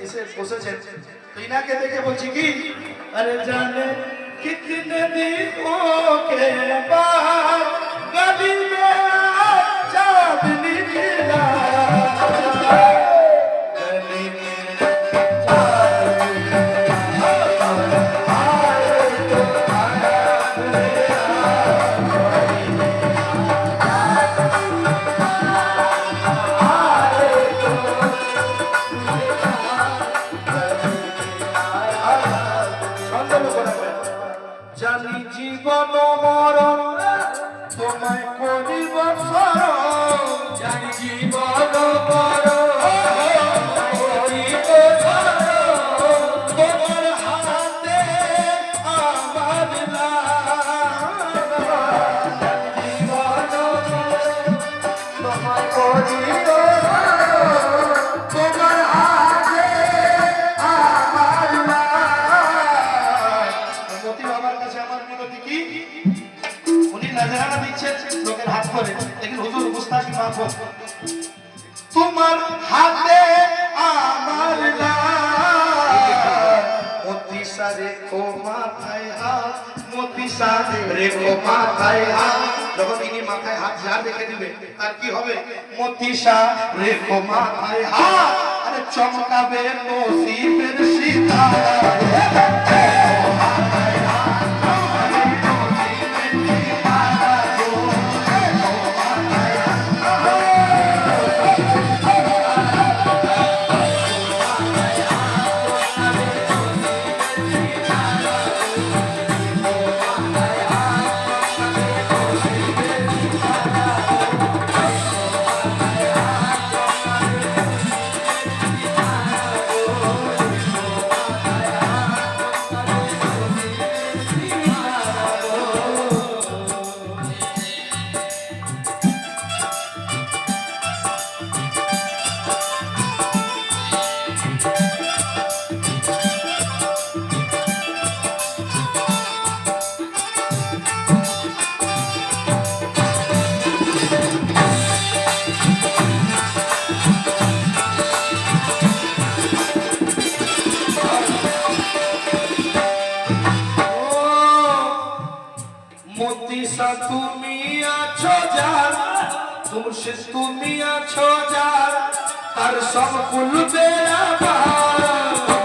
এসে বসেছেন। তো ইনাকে দেখে বলছি কি? আরে জানে কিতনে দিন ওকে বাদ গলি জীবন মরণ তোমায় করিব স্মরণ। জানি জীবন মরণ। কো মাথায় হাত, মতি সারে রেখো মাথায় হাত। যখন মাথায় হাত রেখে দিবে, তার কি হবে? মতি সা রেখো মাথায় হাত। আরে চমকাবে নসিবের সিতারা মুর্শিদ তুমি আছো যার তার সব কুল বেড়াবার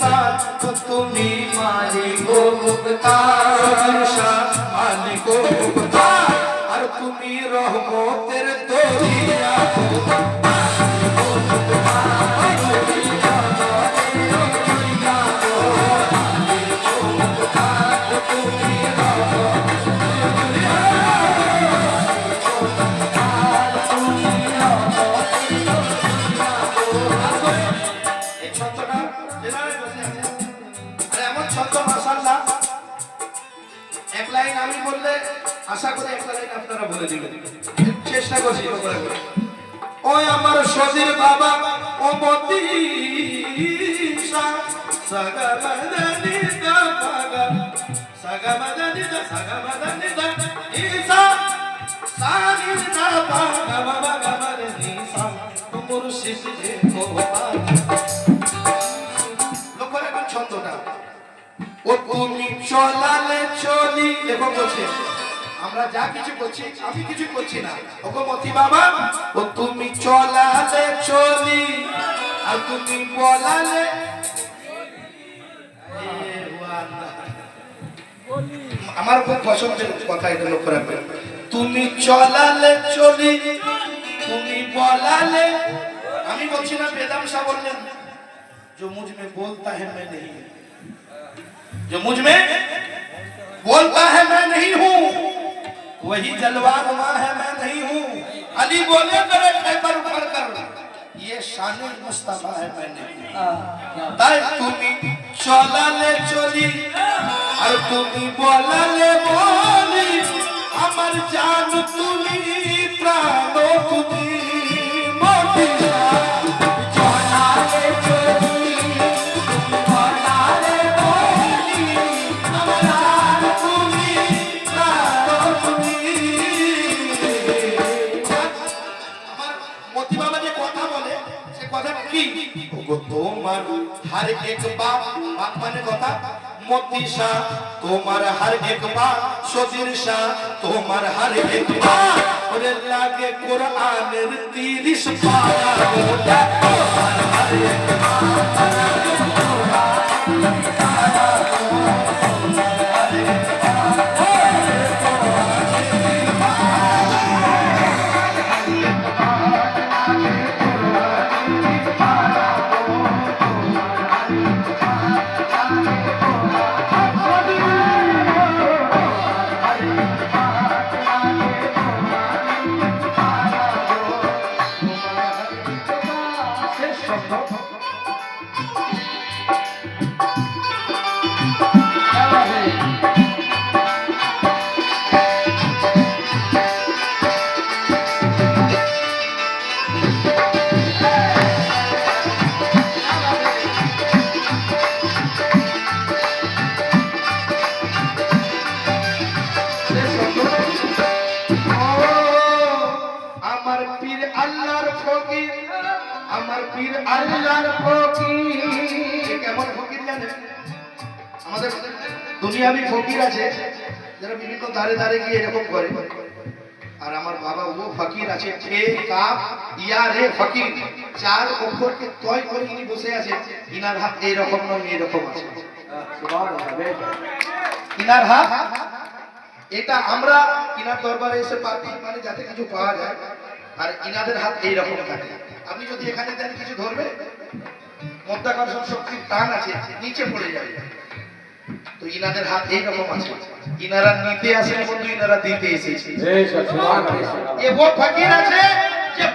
মুখতার তুমি মুখতার মাঝি গো মুখতার আর তুমি রহমতের দরিয়া আমি বললে আশা করি আপনারা বলে দিবেন। চেষ্টা করছি করে করে। ওই আমার সদীর বাবা, ও মতি সাগা মাদানি দা সাগা সাগা মাদানি দা সাগা মাদানি দা ঈসা সানি দা বাগা বাবা বাবা রে ঈসা মুর্শিদ রে চলালে চলি এবং বলছে আমরা যা কিছু করছি আমি কিছু করছি না ওগো মতি বাবা ও তুমি চলালে চলি আর তুমি বলালে এ ওয়াল্লাহ। আমার খুব পছন্দের কথা এটা লক্ষ্য রাখবেন তুমি চলালে চলি তুমি বলালে আমি বলছি না বেদাম শাহ বললেন जो मुझ में बोलता है मैं नहीं हूं। जो मुझ में وہی جلوہ نما ہے، میں نہیں ہوں۔ علی بولے، میرے خیبر پر کر۔ یہ شان مصطفیٰ ہے میں نہیں تائے تمہیں چولا لے چولی اور تمہیں بولا لے بولی، امر جان تمہیں پران এক বাপ বাপ মানে কথা? মতি শাহ, তোমার হার এক বাপ সজির শাহ, তোমার হার এক বাপ ওরে লাগে কোরআনের তিরিশ পারা। come. আল্লাহর ফকির। কেমন ফকির আছে, যারা বিভিন্ন ধারে ধারে গিয়ে এরকম করে। আর আমার বাবা ও ফকির আছে ফকির। চার অক্ষরকে তয় করে ইনি বসে আছে ইনার হাত এইরকম নয় এরকম আছে। ইনার হাত, এটা আমরা ইনার দরবারে এসে পাবি মানে যাতে কিছু পাওয়া যায়। আর ইনাদের হাত এইরকম থাকে। আপনি যদি এখানে দেন কিছু ধরবে? মধ্যাকর্ষণ শক্তির টান আছে নিচে পড়ে যাবে। তো ইনাদের হাত এইরকম আছে। ইনারা নিতে আসে বন্ধু ইনারা দিতে এসেছে। আছে যে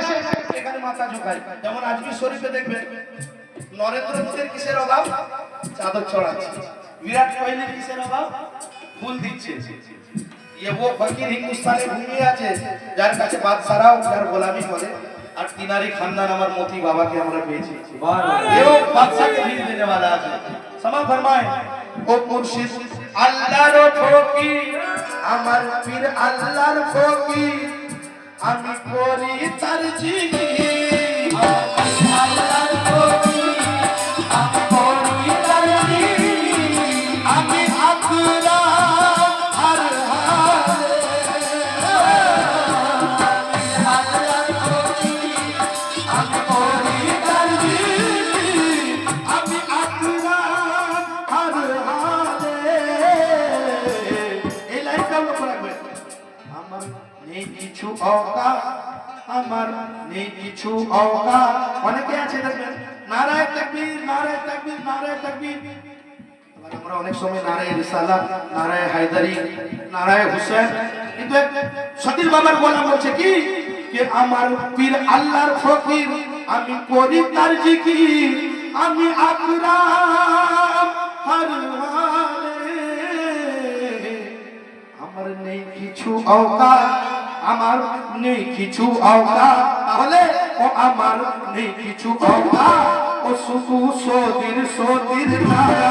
এসে মাথা যেমন আজকে শরীফে নরেন্দ্র মোদীর কিসের অভাব? চাদর চড়াচ্ছে বিরাট কোহলির কিসের অভাব? ফুল দিচ্ছে। এবো ফকির হিন্দুস্তানে ঘুমিয়ে আছে যার কাছে বাদশারাও যার গোলামি করে আর কিনারি খানদান আমার মতি বাবাকে আমরা পেয়েছি। এবং বাদশাকে ভিড় দিতে বাধা আছে। সমা ফরমায় ও মুর্শিদ আল্লাহর ফকি আমার পীর আল্লাহর ফকি আমি করি তার জিগির কিছু অকা আমার নেই কিছু অকা অনেকে আছে দেখবেন, নারায় তাকবীর নারায় তাকবীর নারায় তাকবীর। আমরা অনেক সময় নারায় রিসালা, নারায় হায়দারি, নারায় হুসেন। কিন্তু সতীর বাবার গোলাম বলছে কি? যে আমার পীর আল্লাহর ফকির, আমি করি তার জিকির। আমি আকরাম আমার নেই কিছু অকাত আমার নেই কিছু অকাত তাহলে ও আমার নেই কিছু অকাত ও শুধু সদির সদির নারা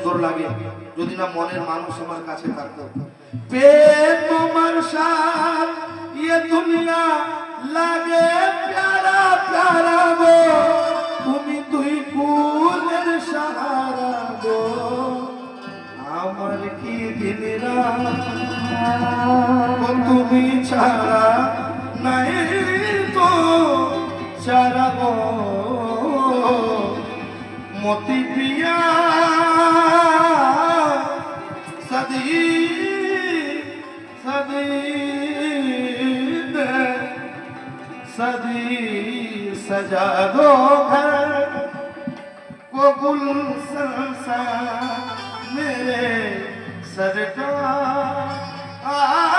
সুন্দর লাগে, যদি না মনের মানুষ আমার কাছে থাকতো। ये দুনিয়া লাগে প্যারা প্যারা গো। তুমি দুই কুলের সাহারা গো। আমার কি দিন তুমি ছাড়া নাই তো, ছাড়া মতি পিয়া सजा दो घर को गुलशन सा मेरे सरकार आ,